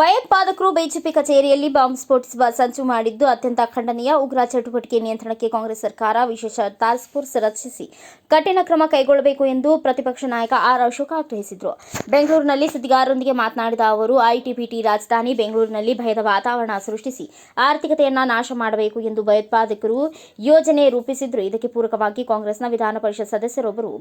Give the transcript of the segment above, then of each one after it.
ಭಯೋತ್ಪಾದಕರು ಬಿಜೆಪಿ ಕಚೇರಿಯಲ್ಲಿ ಬಾಂಬ್ ಸ್ಫೋಟಿಸುವ ಸಂಚು ಮಾಡಿದ್ದು ಅತ್ಯಂತ ಖಂಡನೀಯ. ಉಗ್ರ ಚಟುವಟಿಕೆ ನಿಯಂತ್ರಣಕ್ಕೆ ಕಾಂಗ್ರೆಸ್ ಸರ್ಕಾರ ವಿಶೇಷ ಟಾಸ್ಕ್ ಫೋರ್ಸ್ ರಚಿಸಿ ಕಠಿಣ ಕ್ರಮ ಕೈಗೊಳ್ಳಬೇಕು ಎಂದು ಪ್ರತಿಪಕ್ಷ ನಾಯಕ ಆರ್ ಅಶೋಕ ಆಗ್ರಹಿಸಿದರು. ಬೆಂಗಳೂರಿನಲ್ಲಿ ಸುದ್ದಿಗಾರರೊಂದಿಗೆ ಮಾತನಾಡಿದ ಅವರು ಐಟಿಬಿಟಿ ರಾಜಧಾನಿ ಬೆಂಗಳೂರಿನಲ್ಲಿ ಭಯದ ವಾತಾವರಣ ಸೃಷ್ಟಿಸಿ ಆರ್ಥಿಕತೆಯನ್ನ ನಾಶ ಮಾಡಬೇಕು ಎಂದು ಭಯೋತ್ಪಾದಕರು ಯೋಜನೆ ರೂಪಿಸಿದ್ರು. ಇದಕ್ಕೆ ಪೂರಕವಾಗಿ ಕಾಂಗ್ರೆಸ್ನ ವಿಧಾನ ಪರಿಷತ್ ಸದಸ್ಯರೊಬ್ಬರು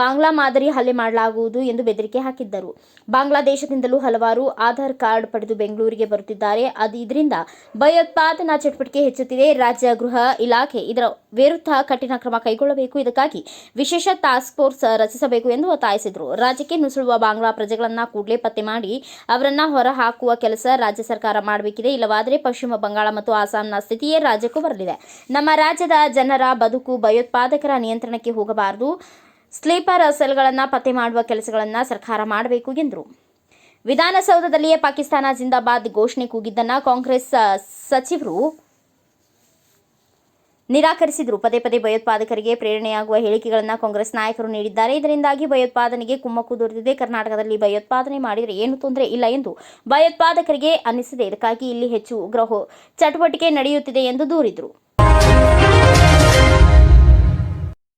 ಬಾಂಗ್ಲಾ ಮಾದರಿ ಹಲ್ಲೆ ಮಾಡಲಾಗುವುದು ಎಂದು ಬೆದರಿಕೆ ಹಾಕಿದ್ದರು. ಬಾಂಗ್ಲಾದೇಶದಿಂದಲೂ ಹಲವಾರು ಆಧಾರ್ ಕಾರ್ಡ್ ಪಡೆದು ಬೆಂಗಳೂರಿಗೆ ಬರುತ್ತಿದ್ದಾರೆ. ಅದು ಇದರಿಂದ ಭಯೋತ್ಪಾದನಾ ಚಟುವಟಿಕೆ ಹೆಚ್ಚುತ್ತಿದೆ. ರಾಜ್ಯ ಗೃಹ ಇಲಾಖೆ ಇದರ ವಿರುದ್ಧ ಕಠಿಣ ಕ್ರಮ ಕೈಗೊಳ್ಳಬೇಕು. ಇದಕ್ಕಾಗಿ ವಿಶೇಷ ಟಾಸ್ಕ್ ಫೋರ್ಸ್ ರಚಿಸಬೇಕು ಎಂದು ಒತ್ತಾಯಿಸಿದರು. ರಾಜ್ಯಕ್ಕೆ ನುಸುಳುವ ಬಾಂಗ್ಲಾ ಪ್ರಜೆಗಳನ್ನ ಕೂಡಲೇ ಪತ್ತೆ ಮಾಡಿ ಅವರನ್ನ ಹೊರ ಹಾಕುವ ಕೆಲಸ ರಾಜ್ಯ ಸರ್ಕಾರ ಮಾಡಬೇಕಿದೆ. ಇಲ್ಲವಾದರೆ ಪಶ್ಚಿಮ ಬಂಗಾಳ ಮತ್ತು ಆಸಾಂನ ಸ್ಥಿತಿಯೇ ರಾಜ್ಯಕ್ಕೂ ಬರಲಿದೆ. ನಮ್ಮ ರಾಜ್ಯದ ಜನರ ಬದುಕು ಭಯೋತ್ಪಾದಕರ ನಿಯಂತ್ರಣಕ್ಕೆ ಹೋಗಬಾರದು. ಸ್ಲೀಪರ್ ಸೆಲ್ಗಳನ್ನು ಪತ್ತೆ ಮಾಡುವ ಕೆಲಸಗಳನ್ನು ಸರ್ಕಾರ ಮಾಡಬೇಕು ಎಂದರು. ವಿಧಾನಸೌಧದಲ್ಲಿಯೇ ಪಾಕಿಸ್ತಾನ ಜಿಂದಾಬಾದ್ ಘೋಷಣೆ ಕೂಗಿದ್ದನ್ನ ಕಾಂಗ್ರೆಸ್ ಸಚಿವರು ನಿರಾಕರಿಸಿದರು. ಪದೇ ಪದೇ ಭಯೋತ್ಪಾದಕರಿಗೆ ಪ್ರೇರಣೆಯಾಗುವ ಹೇಳಿಕೆಗಳನ್ನು ಕಾಂಗ್ರೆಸ್ ನಾಯಕರು ನೀಡಿದ್ದಾರೆ. ಇದರಿಂದಾಗಿ ಭಯೋತ್ಪಾದನೆಗೆ ಕುಮ್ಮಕ್ಕು ದೊರೆತಿದೆ. ಕರ್ನಾಟಕದಲ್ಲಿ ಭಯೋತ್ಪಾದನೆ ಮಾಡಿದರೆ ಏನು ತೊಂದರೆ ಇಲ್ಲ ಎಂದು ಭಯೋತ್ಪಾದಕರಿಗೆ ಅನ್ನಿಸಿದೆ. ಇದಕ್ಕಾಗಿ ಇಲ್ಲಿ ಹೆಚ್ಚು ಉಗ್ರ ಚಟುವಟಿಕೆ ನಡೆಯುತ್ತಿದೆ ಎಂದು ದೂರಿದರು.